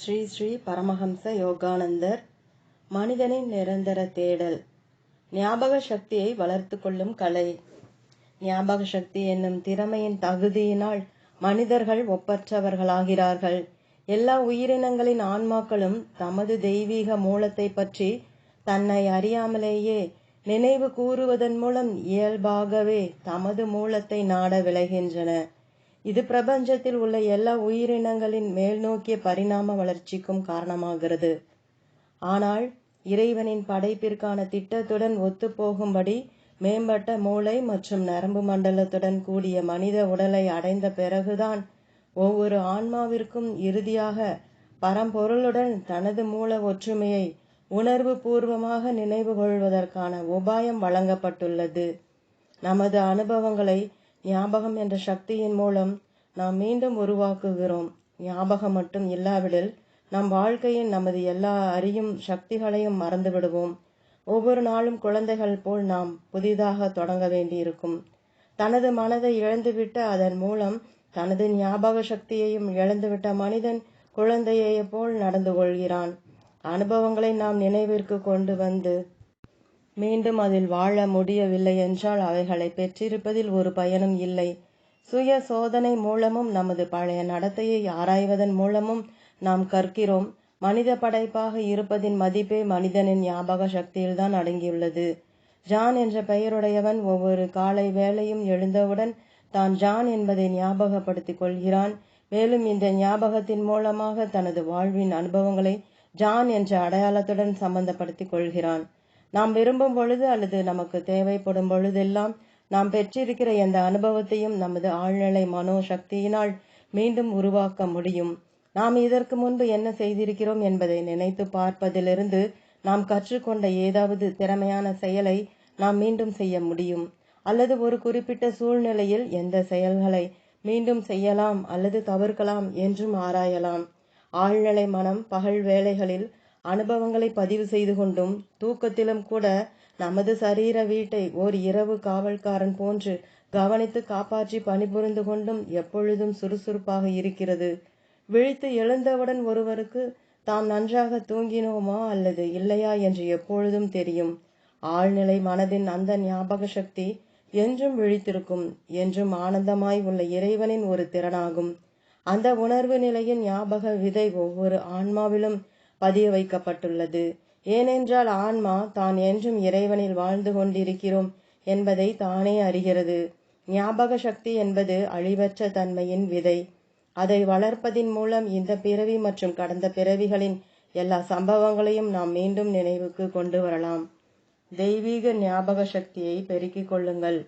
ஸ்ரீ ஸ்ரீ பரமஹம்ச யோகானந்தர் மனிதனின் நிரந்தர தேடல். ஞாபக சக்தியை வளர்த்து கொள்ளும் கலை. ஞாபக சக்தி என்னும் திறமையின் தகுதியினால் மனிதர்கள் ஒப்பற்றவர்களாகிறார்கள். எல்லா உயிரினங்களின் ஆன்மாக்களும் தமது தெய்வீக மூலத்தை பற்றி தன்னை அறியாமலேயே நினைவு கூறுவதன் மூலம் இயல்பாகவே தமது மூலத்தை நாட விளைகின்றன. இது பிரபஞ்சத்தில் உள்ள எல்லா உயிரினங்களின் மேல்நோக்கிய பரிணாம வளர்ச்சிக்கும் காரணமாகிறது. ஆனால் இறைவனின் படைப்பிற்கான திட்டத்துடன் ஒத்துப்போகும்படி மேம்பட்ட மூளை மற்றும் நரம்பு மண்டலத்துடன் கூடிய மனித உடலை அடைந்த பிறகுதான் ஒவ்வொரு ஆன்மாவிற்கும் இறுதியாக பரம்பொருளுடன் தனது மூல ஒற்றுமையை உணர்வு பூர்வமாக நினைவு கொள்வதற்கான உபாயம் வழங்கப்பட்டுள்ளது. நமது அனுபவங்களை ஞாபகம் என்ற சக்தியின் மூலம் நாம் மீண்டும் உருவாக்குகிறோம். ஞாபகம் மட்டும் இல்லாவிடில் நம் வாழ்க்கையின் நமது எல்லா அறியும் சக்திகளையும் மறந்துவிடுவோம். ஒவ்வொரு நாளும் குழந்தைகள் போல் நாம் புதிதாக தொடங்க வேண்டியிருக்கும். தனது மனதை இழந்துவிட்ட அதன் மூலம் தனது ஞாபக சக்தியையும் இழந்துவிட்ட மனிதன் குழந்தையைப் போல் நடந்து கொள்கிறான். அனுபவங்களை நாம் நினைவிற்கு கொண்டு வந்து மீண்டும் அதில் வாழ முடியவில்லை என்றால் அவைகளை பெற்றிருப்பதில் ஒரு பயனும் இல்லை. சுய சோதனை மூலமும் நமது பழைய நடத்தையை ஆராய்வதன் மூலமும் நாம் கற்கிறோம். மனித படைப்பாக இருப்பதின் மதிப்பே மனிதனின் ஞாபக சக்தியில்தான் அடங்கியுள்ளது. ஜான் என்ற பெயருடையவன் ஒவ்வொரு காலை வேளையும் எழுந்தவுடன் தான் ஜான் என்பதை ஞாபகப்படுத்திக் கொள்கிறான். மேலும் இந்த ஞாபகத்தின் மூலமாக தனது வாழ்வின் அனுபவங்களை ஜான் என்ற அடையாளத்துடன் சம்பந்தப்படுத்திக் கொள்கிறான். நாம் விரும்பும் பொழுது அல்லது நமக்கு தேவைப்படும் பொழுதெல்லாம் நாம் பெற்றிருக்கிற எந்த அனுபவத்தையும் நமது ஆழ்நிலை மனோ சக்தியினால் மீண்டும் உருவாக்க முடியும். நாம் இதற்கு முன்பு என்ன செய்திருக்கிறோம் என்பதை நினைத்து பார்ப்பதிலிருந்து நாம் கற்றுக்கொண்ட ஏதாவது திறமையான செயலை நாம் மீண்டும் செய்ய முடியும். அல்லது ஒரு குறிப்பிட்ட சூழ்நிலையில் எந்த செயல்களை மீண்டும் செய்யலாம் அல்லது தவிர்க்கலாம் என்றும் ஆராயலாம். ஆழ்நிலை மனம் பகல் வேளைகளில் அனுபவங்களை பதிவு செய்து கொண்டும் தூக்கத்திலும் கூட நமது சரீர வீட்டை ஓர் இரவு காவல்காரன் போன்று கவனித்து காப்பாற்றி பணிபுரிந்து கொண்டும் எப்பொழுதும் சுறுசுறுப்பாக இருக்கிறது. விழித்து எழுந்தவுடன் ஒருவருக்கு தாம் நன்றாக தூங்கினோமா அல்லது இல்லையா என்று எப்பொழுதும் தெரியும். ஆழ்நிலை மனதின் அந்த ஞாபக சக்தி என்றும் விழித்திருக்கும் என்றும் ஆனந்தமாய் உள்ள இறைவனின் ஒரு திறனாகும். அந்த உணர்வு நிலையின் ஞாபக விதை ஒவ்வொரு ஆன்மாவிலும் பதிய வைக்கப்பட்டுள்ளது. ஏனென்றால் ஆன்மா தான் என்றும் இறைவனில் வாழ்ந்து கொண்டிருக்கிறோம் என்பதை தானே அறிகிறது. ஞாபக சக்தி என்பது அழிவற்ற தன்மையின் விதை. அதை வளர்ப்பதின் மூலம் இந்த பிறவி மற்றும் கடந்த பிறவிகளின் எல்லா சம்பவங்களையும் நாம் மீண்டும் நினைவுக்கு கொண்டு வரலாம். தெய்வீக ஞாபக சக்தியை பெருக்கிக் கொள்ளுங்கள்.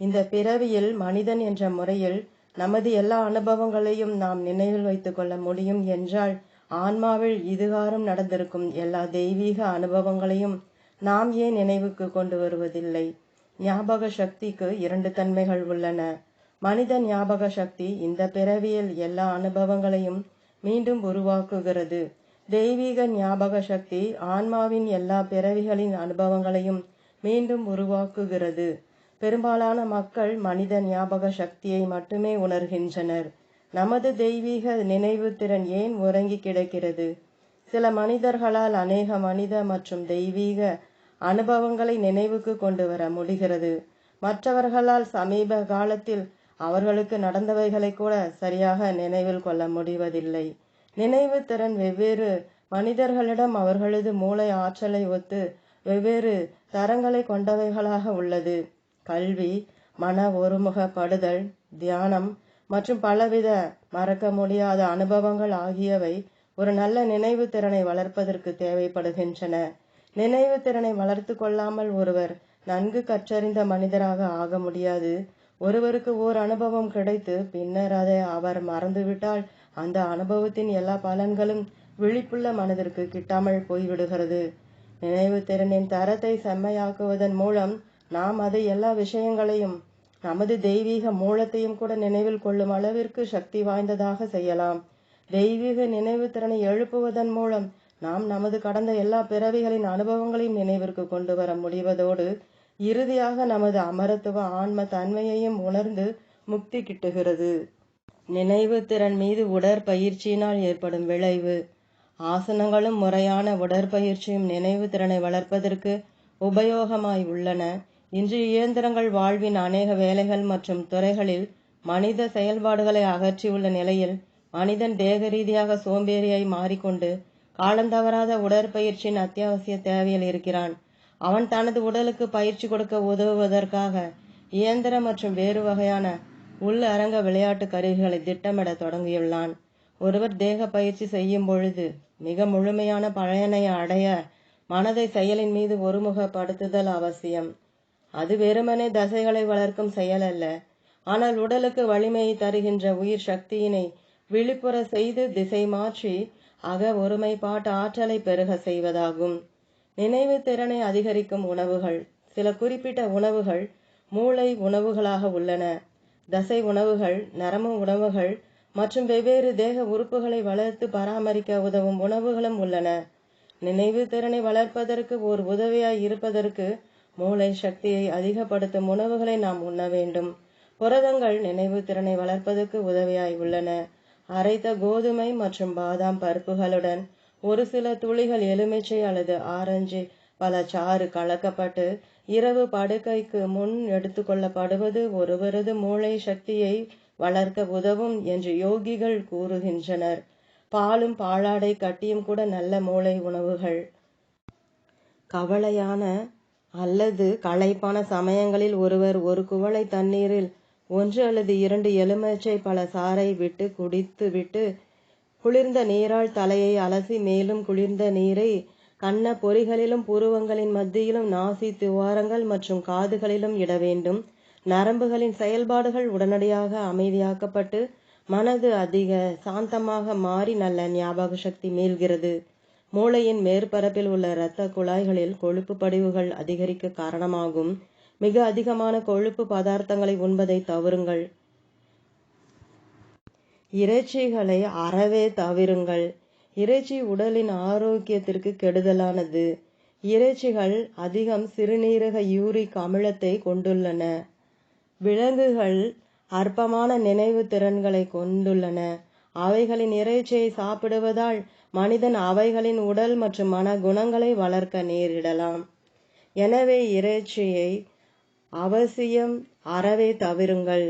இந்த பிறவியில் மனிதன் என்ற முறையில் நமது எல்லா அனுபவங்களையும் நாம் நினைவில் வைத்துக் கொள்ள முடியும் என்றால் ஆன்மாவில் இதுகாரம் நடந்திருக்கும் எல்லா தெய்வீக அனுபவங்களையும் நாம் ஏன் நினைவுக்கு கொண்டு வருவதில்லை? ஞாபக சக்திக்கு இரண்டு தன்மைகள் உள்ளன. மனித ஞாபக சக்தி இந்த பிறவியில் எல்லா அனுபவங்களையும் மீண்டும் உருவாக்குகிறது. தெய்வீக ஞாபக சக்தி ஆன்மாவின் எல்லா பிறவிகளின் அனுபவங்களையும் மீண்டும் உருவாக்குகிறது. பெரும்பாலான மக்கள் மனித ஞாபக சக்தியை மட்டுமே உணர்கின்றனர். நமது தெய்வீக நினைவு திறன் ஏன் உறங்கி கிடக்கிறது? சில மனிதர்களால் அநேக மனித மற்றும் தெய்வீக அனுபவங்களை நினைவுக்கு கொண்டு வர முடிகிறது. மற்றவர்களால் சமீப காலத்தில் அவர்களுக்கு நடந்தவைகளை கூட சரியாக நினைவில் கொள்ள முடிவதில்லை. நினைவு திறன் வெவ்வேறு மனிதர்களிடம் அவர்களது மூளை ஆற்றலை ஒத்து வெவ்வேறு தரங்களை கொண்டவைகளாக உள்ளது. கல்வி மன ஒருமுகப்படுதல் தியானம் மற்றும் பலவித மறக்க முடியாத அனுபவங்கள் ஆகியவை ஒரு நல்ல நினைவு திறனை வளர்ப்பதற்கு தேவைப்படுகின்றன. நினைவு திறனை வளர்த்து கொள்ளாமல் ஒருவர் நன்கு கற்றறிந்த மனிதராக ஆக முடியாது. ஒருவருக்கு ஓர் அனுபவம் கிடைத்து பின்னர் அதை அவர் மறந்துவிட்டால் அந்த அனுபவத்தின் எல்லா பலன்களும் விழிப்புள்ள மனதிற்கு கிட்டாமல் போய்விடுகிறது. நினைவு திறனின் தரத்தை செம்மையாக்குவதன் மூலம் நாம் அதை எல்லா விஷயங்களையும் நமது தெய்வீக மூலத்தையும் கூட நினைவில் கொள்ளும் அளவிற்கு சக்தி வாய்ந்ததாக செய்யலாம். தெய்வீக நினைவு திறனை எழுப்புவதன் மூலம் நாம் நமது கடந்த எல்லா பிறவிகளின் அனுபவங்களையும் நினைவிற்கு கொண்டு வர முடிவதோடு இறுதியாக நமது அமரத்துவ ஆன்ம தன்மையையும் உணர்ந்து முக்தி கிட்டுகிறது. நினைவு திறன் மீது உடற்பயிற்சியினால் ஏற்படும் விளைவு. ஆசனங்களும் முறையான உடற்பயிற்சியும் நினைவு திறனை வளர்ப்பதற்கு உபயோகமாய் உள்ளன. இன்று இயந்திரங்கள் வாழ்வின் அநேக வேலைகள் மற்றும் துறைகளில் மனித செயல்பாடுகளை அகற்றியுள்ள நிலையில் மனிதன் தேக ரீதியாக சோம்பேறியாய் மாறிக்கொண்டு காலந்தவராத உடற்பயிற்சியின் அத்தியாவசிய தேவையில் இருக்கிறான். அவன் தனது உடலுக்கு பயிற்சி கொடுக்க உதவுவதற்காக இயந்திர மற்றும் வேறு வகையான உள் அரங்க விளையாட்டு கருவிகளை திட்டமிட தொடங்கியுள்ளான். ஒருவர் தேக பயிற்சி செய்யும் பொழுது மிக முழுமையான பயனை அடைய மனதை செயலின் மீது ஒருமுகப்படுத்துதல் அவசியம். அது வெறுமனே தசைகளை வளர்க்கும் செயல் அல்ல. ஆனால் உடலுக்கு வலிமையை தருகின்ற உயிர் சக்தியினை விழிப்புற செய்து திசை மாற்றி அக ஒருமைப்பாட்டு ஆற்றலை பெருக செய்வதாகும். நினைவு திறனை அதிகரிக்கும் உணவுகள். சில குறிப்பிட்ட உணவுகள் மூளை உணவுகளாக உள்ளன. தசை உணவுகள் நரம்பு உணவுகள் மற்றும் வெவ்வேறு தேக உறுப்புகளை வளர்த்து பராமரிக்க உதவும் உணவுகளும் உள்ளன. நினைவு திறனை வளர்ப்பதற்கு ஓர் உதவியாய் இருப்பதற்கு மூளை சக்தியை அதிகப்படுத்தும் உணவுகளை நாம் உண்ண வேண்டும். புரதங்கள் நினைவு திறனை வளர்ப்பதற்கு உதவியாய் உள்ளன. அரைத்த கோதுமை மற்றும் பாதாம் பருப்புகளுடன் ஒரு சில துளிகள் எலுமிச்சை அல்லது ஆரஞ்சு பழச்சாறு கலக்கப்பட்டு இரவு படுக்கைக்கு முன் எடுத்துக்கொள்ளப்படுவது ஒருவரது மூளை சக்தியை வளர்க்க உதவும் என்று யோகிகள் கூறுகின்றனர். பாலும் பாலாடை கட்டியும் கூட நல்ல மூளை உணவுகள். கவலையான அல்லது களைப்பான சமயங்களில் ஒருவர் ஒரு குவளை தண்ணீரில் ஒன்று அல்லது இரண்டு எலுமிச்சை பழ சாறை விட்டு குடித்து விட்டு குளிர்ந்த நீரால் தலையை அலசி மேலும் குளிர்ந்த நீரை கண்ண பொறிகளிலும் புருவங்களின் மத்தியிலும் நாசி துவாரங்கள் மற்றும் காதுகளிலும் இட வேண்டும். நரம்புகளின் செயல்பாடுகள் உடனடியாக அமைதியாக்கப்பட்டு மனது அதிக சாந்தமாக மாறி நல்ல ஞாபக சக்தி மீள்கிறது. மூளையின் மேற்பரப்பில் உள்ள இரத்த குழாய்களில் கொழுப்பு படிவுகள் அதிகரிக்க காரணமாகும். மிக அதிகமான கொழுப்பு பதார்த்தங்களை உண்பதை தவறுங்கள். இறைச்சிகளை அறவே தவிருங்கள். இறைச்சி உடலின் ஆரோக்கியத்திற்கு கெடுதலானது. இறைச்சிகள் அதிகம் சிறுநீரக யூரிக் அமிலத்தை கொண்டுள்ளன. விலங்குகள் அற்பமான நினைவு திறன்களை கொண்டுள்ளன. அவைகளின் இறைச்சியை சாப்பிடுவதால் மனிதன் அவைகளின் உடல் மற்றும் மன குணங்களை வளர்க்க நேரிடலாம். எனவே இறைச்சியை அவசியம் அறவே தவிருங்கள்.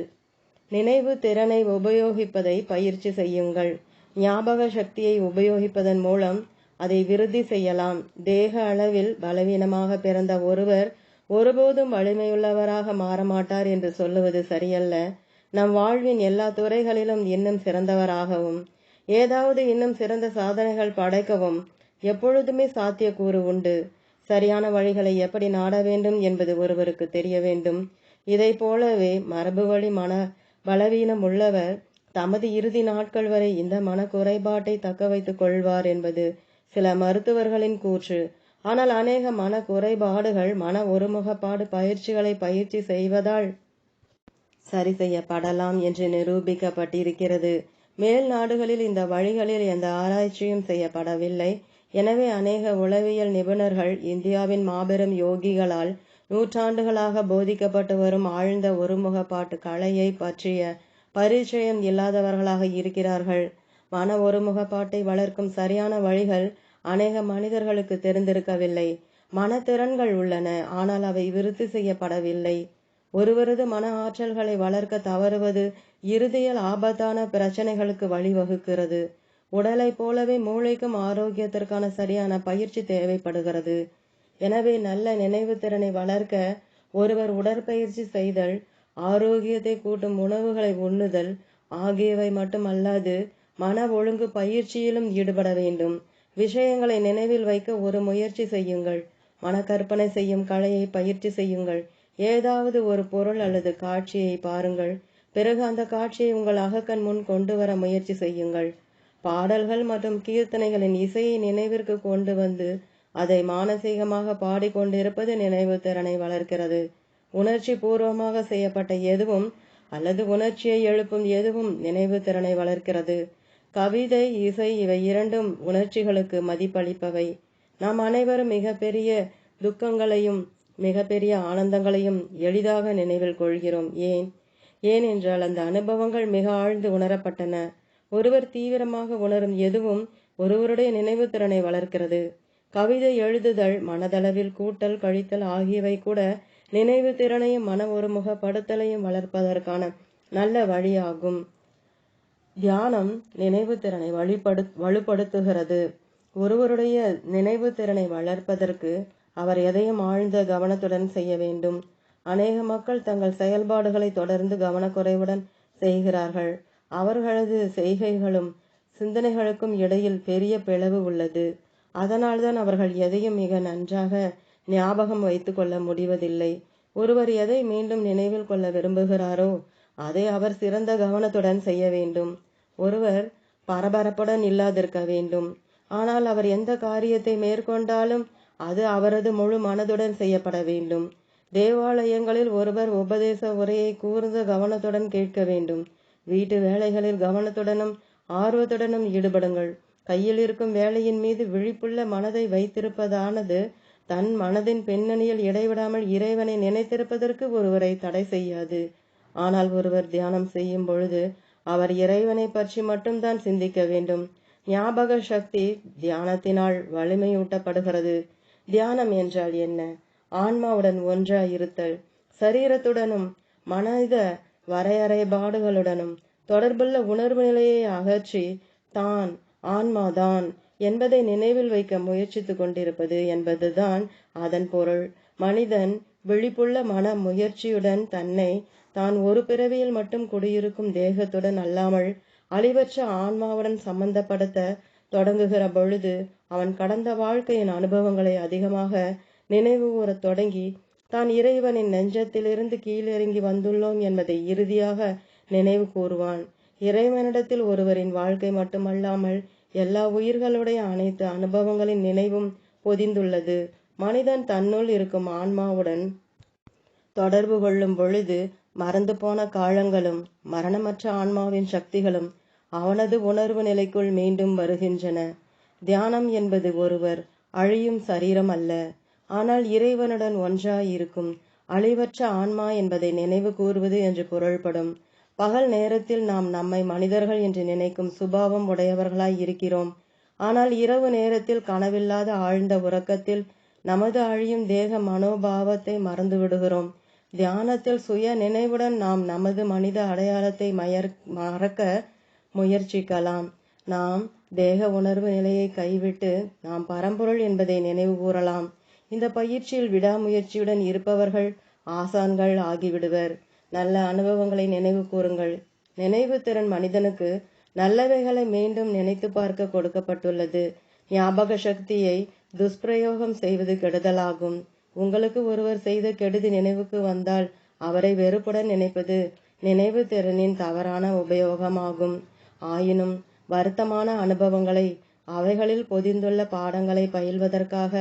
நினைவு திறனை உபயோகிப்பதை பயிற்சி செய்யுங்கள். ஞாபக சக்தியை உபயோகிப்பதன் மூலம் அதை விருத்தி செய்யலாம். தேக அளவில் பலவீனமாக பிறந்த ஒருவர் ஒருபோதும் வலிமையுள்ளவராக மாறமாட்டார் என்று சொல்லுவது சரியல்ல. நம் வாழ்வின் எல்லா துறைகளிலும் இன்னும் சிறந்தவராகவும் ஏதாவது இன்னும் சிறந்த சாதனைகள் படைக்கவும் எப்பொழுதுமே சாத்தியக்கூறு உண்டு. சரியான வழிகளை எப்படி நாட வேண்டும் என்பது ஒருவருக்கு தெரிய வேண்டும். இதை போலவே மரபு வழி மன பலவீனம் உள்ளவர் தமது இறுதி நாட்கள் வரை இந்த மன குறைபாட்டை தக்க வைத்துக் கொள்வார் என்பது சில மருத்துவர்களின் கூற்று. ஆனால் அநேக மன குறைபாடுகள் மன ஒருமுகப்பாடு பயிற்சிகளை பயிற்சி செய்வதால் சரி செய்யப்படலாம் என்று நிரூபிக்கப்பட்டிருக்கிறது. மேல் நாடுகளில் இந்த வழிகளில் எந்த ஆராய்ச்சியும் செய்யப்படவில்லை. எனவே அநேக உளவியல் நிபுணர்கள் இந்தியாவின் மாபெரும் யோகிகளால் நூற்றாண்டுகளாக போதிக்கப்பட்டு வரும் ஆழ்ந்த ஒருமுகப்பாட்டு கலையை பற்றிய பரிச்சயம் இல்லாதவர்களாக இருக்கிறார்கள். மன ஒருமுகப்பாட்டை வளர்க்கும் சரியான வழிகள் அநேக மனிதர்களுக்கு தெரிந்திருக்கவில்லை. மனத்திறன்கள் உள்ளன ஆனால் அவை விருத்தி செய்யப்படவில்லை. ஒருவரது மன ஆற்றல்களை வளர்க்க தவறுவது இறுதியில் ஆபத்தான பிரச்சனைகளுக்கு வழிவகுக்கிறது. உடலைப் போலவே மூளைக்கும் ஆரோக்கியத்திற்கான சரியான பயிற்சி தேவைப்படுகிறது. எனவே நல்ல நினைவு திறனை வளர்க்க ஒருவர் உடற்பயிற்சி செய்தல் ஆரோக்கியத்தை கூட்டும் உணவுகளை உண்ணுதல் ஆகியவை மட்டுமல்லாது மன ஒழுங்கு பயிற்சியிலும் ஈடுபட வேண்டும். விஷயங்களை நினைவில் வைக்க ஒரு முயற்சி செய்யுங்கள். மனக்கற்பனை செய்யும் கலையை பயிற்சி செய்யுங்கள். ஏதாவது ஒரு பொருள் அல்லது காட்சியை பாருங்கள். பிறகு அந்த காட்சியை உங்கள் அகக்கண் முன் கொண்டு வர முயற்சி செய்யுங்கள். பாடல்கள் மற்றும் கீர்த்தனைகளின் இசையை நினைவிற்கு கொண்டு வந்து அதை மானசீகமாக பாடிக்கொண்டிருப்பது நினைவு திறனை வளர்க்கிறது. உணர்ச்சி பூர்வமாக செய்யப்பட்ட எதுவும் அல்லது உணர்ச்சியை எழுப்பும் எதுவும் நினைவு திறனை வளர்க்கிறது. கவிதை இசை இவை இரண்டும் உணர்ச்சிகளுக்கு மதிப்பளிப்பவை. நாம் அனைவரும் மிகப்பெரிய துக்கங்களையும் மிகப்பெரிய ஆனந்தங்களையும் எளிதாக நினைவில் கொள்கிறோம். ஏன்? ஏனென்றால் அந்த அனுபவங்கள் மிக ஆழ்ந்து உணரப்பட்டன. ஒருவர் தீவிரமாக உணரும் எதுவும் ஒருவருடைய நினைவு திறனை வளர்க்கிறது. கவிதை எழுதுதல் மனதளவில் கூட்டல் கழித்தல் ஆகியவை கூட நினைவு திறனையும் மன ஒருமுகப்படுத்தலையும் வளர்ப்பதற்கான நல்ல வழியாகும். தியானம் நினைவு திறனை வழிபடு வலுப்படுத்துகிறது. ஒருவருடைய நினைவு திறனை வளர்ப்பதற்கு அவர் எதையும் ஆழ்ந்த கவனத்துடன் செய்ய வேண்டும். அநேக மக்கள் தங்கள் செயல்பாடுகளை தொடர்ந்து கவனக்குறைவுடன் செய்கிறார்கள். அவர்களது செய்கைகளும் சிந்தனைகளுக்கும் இடையில் பெரிய பிளவு உள்ளது. அதனால்தான் அவர்கள் எதையும் மிக நன்றாக ஞாபகம் வைத்து கொள்ள முடிவதில்லை. ஒருவர் எதை மீண்டும் நினைவில் கொள்ள விரும்புகிறாரோ அதை அவர் சிறந்த கவனத்துடன் செய்ய வேண்டும். ஒருவர் பரபரப்புடன் இல்லாதிருக்க வேண்டும். ஆனால் அவர் எந்த காரியத்தை மேற்கொண்டாலும் அது அவரது முழு மனதுடன் செய்யப்பட வேண்டும். தேவாலயங்களில் ஒருவர் உபதேச உரையை கூர்ந்த கவனத்துடன் கேட்க வேண்டும். வீட்டு வேலைகளில் கவனத்துடனும் ஆர்வத்துடனும் ஈடுபடுங்கள். கையில் இருக்கும் வேலையின் மீது விழிப்புள்ள மனதை வைத்திருப்பதானது தன் மனதின் பின்னணியில் இடைவிடாமல் இறைவனை நினைத்திருப்பதற்கு ஒருவரை தடை செய்யாது. ஆனால் ஒருவர் தியானம் செய்யும் பொழுது அவர் இறைவனை பற்றி மட்டும்தான் சிந்திக்க வேண்டும். ஞாபக சக்தி தியானத்தினால் வலிமையூட்டப்படுகிறது. தியானம் என்றால் என்ன? ஆன்மாவுடன் ஒன்றாய் இருத்தல் சரீரத்துடனும் மனித வரையறைபாடுகளுடனும் தொடர்புள்ள உணர்வு நிலையை அகற்றி தான் ஆன்மாதான் என்பதை நினைவில் வைக்க முயற்சித்து கொண்டிருப்பது என்பதுதான் அதன் பொருள். மனிதன் விழிப்புள்ள மன முயற்சியுடன் தன்னை தான் ஒரு பிறவியில் மட்டும் குடியிருக்கும் தேகத்துடன் அல்லாமல் அழிவற்ற ஆன்மாவுடன் சம்பந்தப்படுத்த தொடங்குகிற பொழுது அவன் கடந்த வாழ்க்கையின் அனுபவங்களை அதிகமாக நினைவு கூறத் தொடங்கி தான் இறைவனின் நெஞ்சத்திலிருந்து கீழிறங்கி வந்துள்ளோம் என்பதை இறுதியாக நினைவு கூறுவான். இறைவனிடத்தில் ஒருவரின் வாழ்க்கை மட்டுமல்லாமல் எல்லா உயிர்களுடைய அனைத்து அனுபவங்களின் நினைவும் பொதிந்துள்ளது. மனிதன் தன்னுள் இருக்கும் ஆன்மாவுடன் தொடர்பு கொள்ளும் பொழுது மறந்து போன காலங்களும் மரணமற்ற ஆன்மாவின் சக்திகளும் அவனது உணர்வு நிலைக்குள் மீண்டும் வருகின்றன. தியானம் என்பது ஒருவர் அழியும் சரீரம் அல்ல. ஆனால் இறைவனுடன் ஒன்றாய் இருக்கும் அழிவற்ற ஆன்மா என்பதை நினைவு கூறுவது என்று பொருள்படும். பகல் நேரத்தில் நாம் நம்மை மனிதர்கள் என்று நினைக்கும் சுபாவம் உடையவர்களாய் இருக்கிறோம். ஆனால் இரவு நேரத்தில் கனவில்லாத ஆழ்ந்த உறக்கத்தில் நமது அழியும் தேக மனோபாவத்தை மறந்து விடுகிறோம். தியானத்தில் சுய நினைவுடன் நாம் நமது மனித அடையாளத்தை மயர் மறக்க முயற்சிக்கலாம். நாம் தேக உணர்வு நிலையை கைவிட்டு நாம் பரம்பொருள் என்பதை நினைவு கூறலாம். இந்த பயிற்சியில் விடாமுயற்சியுடன் இருப்பவர்கள் ஆசான்கள் ஆகிவிடுவர். நல்ல அனுபவங்களை நினைவு கூறுங்கள். நினைவு திறன் மனிதனுக்கு நல்லவைகளை மீண்டும் நினைத்து பார்க்க கொடுக்கப்பட்டுள்ளது. ஞாபக சக்தியை துஷ்பிரயோகம் செய்வது கெடுதலாகும். உங்களுக்கு ஒருவர் செய்த கெடுதி நினைவுக்கு வந்தால் அவரை வெறுப்புடன் நினைப்பது நினைவு திறனின் தவறான உபயோகமாகும். ஆயினும் வருத்தமான அனுபவங்களை அவைகளில் பொதிந்துள்ள பாடங்களை பயில்வதற்காக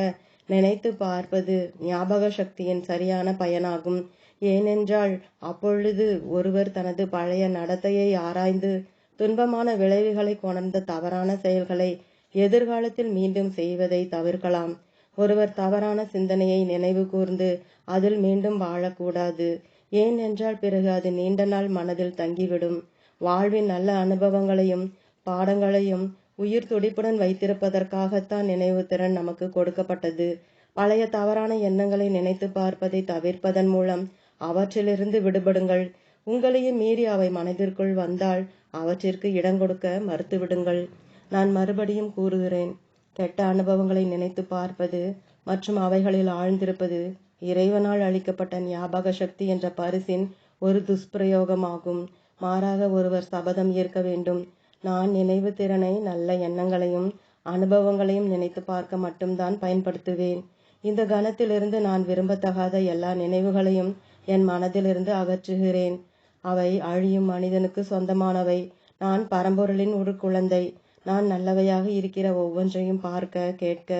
நினைத்து பார்ப்பது ஞாபக சக்தியின் சரியான பயனாகும். ஏனென்றால் அப்பொழுது ஒருவர் தனது பழைய நடத்தையை ஆராய்ந்து துன்பமான விளைவுகளை கொணர்ந்த தவறான செயல்களை எதிர்காலத்தில் மீண்டும் செய்வதை தவிர்க்கலாம். ஒருவர் தவறான சிந்தனையை நினைவு கூர்ந்து அதில் மீண்டும் வாழக்கூடாது. ஏனென்றால் பிறகு அது நீண்ட நாள் மனதில் தங்கிவிடும். வாழ்வின் நல்ல அனுபவங்களையும் பாடங்களையும் உயிர் துடிப்புடன் வைத்திருப்பதற்காகத்தான் நினைவு திறன் நமக்கு கொடுக்கப்பட்டது. பழைய தவறான எண்ணங்களை நினைத்து பார்ப்பதை தவிர்ப்பதன் மூலம் அவற்றிலிருந்து விடுபடுங்கள். உங்களையும் மீறி அவை மனதிற்குள் வந்தால் அவற்றிற்கு இடம் கொடுக்க மறுத்துவிடுங்கள். நான் மறுபடியும் கூறுகிறேன் கெட்ட அனுபவங்களை நினைத்து பார்ப்பது மற்றும் அவைகளில் ஆழ்ந்திருப்பது இறைவனால் அளிக்கப்பட்ட ஞாபக சக்தி என்ற பரிசின் ஒரு துஷ்பிரயோகமாகும். மாறாக ஒருவர் சபதம் ஏற்க வேண்டும். நான் நினைவு திறனை நல்ல எண்ணங்களையும் அனுபவங்களையும் நினைத்து பார்க்க மட்டும்தான் பயன்படுத்துவேன். இந்த கணத்திலிருந்து நான் விரும்பத்தகாத எல்லா நினைவுகளையும் என் மனதிலிருந்து அகற்றுகிறேன். அவை அழியும் மனிதனுக்கு சொந்தமானவை. நான் பரம்பொருளின் ஒரு குழந்தை. நான் நல்லவையாக இருக்கிற ஒவ்வொன்றையும் பார்க்க கேட்க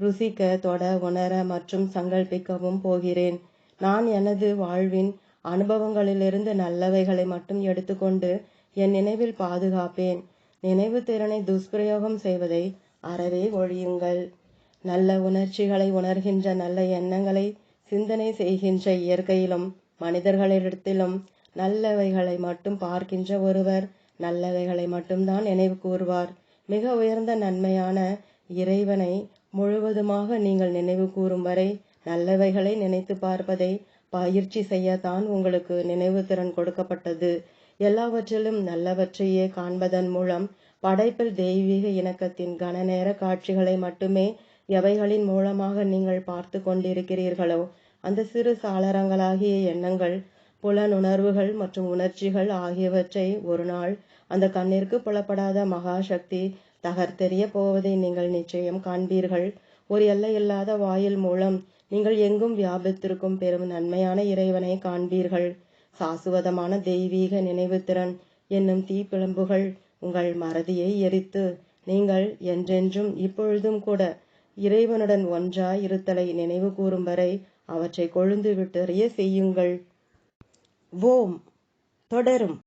ருசிக்க தொட உணர மற்றும் சங்கல்பிக்கவும் போகிறேன். நான் எனது வாழ்வின் அனுபவங்களிலிருந்து நல்லவைகளை மட்டும் எடுத்துக்கொண்டு என் நினைவில் பாதுகாப்பேன். நினைவு திறனை துஷ்பிரயோகம் செய்வதை அறவே ஒழியுங்கள். நல்ல உணர்ச்சிகளை உணர்கின்ற நல்ல எண்ணங்களை சிந்தனை செய்கின்ற இயற்கையிலும் மனிதர்களிடத்திலும் நல்லவைகளை மட்டும் பார்க்கின்ற ஒருவர் நல்லவைகளை மட்டும்தான் நினைவு கூறுவார். மிக உயர்ந்த நன்மையான இறைவனை முழுவதுமாக நீங்கள் நினைவு கூறும் வரை நல்லவைகளை நினைத்து பார்ப்பதை பயிற்சி செய்யத்தான் உங்களுக்கு நினைவு திறன் கொடுக்கப்பட்டது. எல்லாவற்றிலும் நல்லவற்றையே காண்பதன் மூலம் படைப்பில் தெய்வீக இணக்கத்தின் கனநேர காட்சிகளை மட்டுமே எவைகளின் மூலமாக நீங்கள் பார்த்து கொண்டிருக்கிறீர்களோ அந்த சிறு சாளரங்களாகிய எண்ணங்கள் புலனுணர்வுகள் மற்றும் உணர்ச்சிகள் ஆகியவற்றை ஒரு நாள் அந்த கண்ணிற்கு புலப்படாத மகாசக்தி தகர்த்தெறிய போவதை நீங்கள் நிச்சயம் காண்பீர்கள். ஒரு எல்லையில்லாத வாயில் மூலம் நீங்கள் எங்கும் வியாபித்திருக்கும் பெரும் நன்மையான இறைவனை காண்பீர்கள். சாசுவதமான தெய்வீக நினைவுத்திறன் என்னும் தீப்பிழம்புகள் உங்கள் மறதியை எரித்து நீங்கள் என்றென்றும் இப்பொழுதும் கூட இறைவனுடன் ஒன்றாய் இருத்தலை நினைவு கூறும் வரை அவற்றை கொழுந்து விட்டறிய செய்யுங்கள். ஓம். தொடரும்.